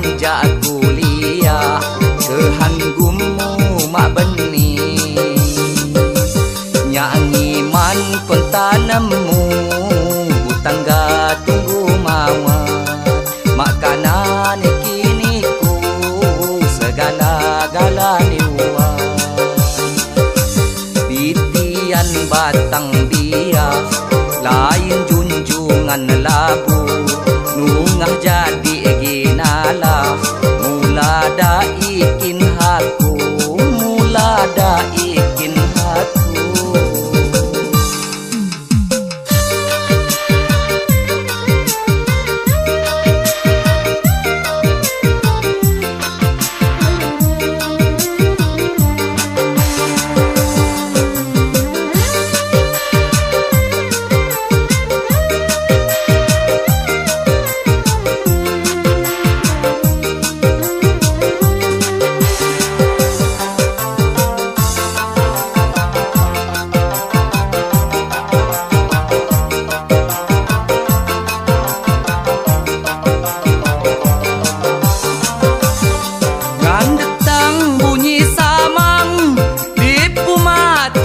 semenjak kuliah kehanggumu mak benih. Nyanyi man pun tanammu Butangga tunggu mama. Makanan kini ku Segala-gala diwa Pitian batang bia Lain junjungan labu. Nungah jalan ada ikin harku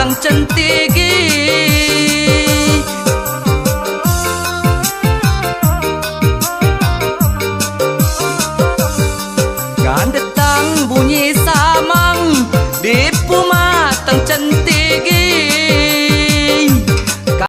hàng chân tê ghê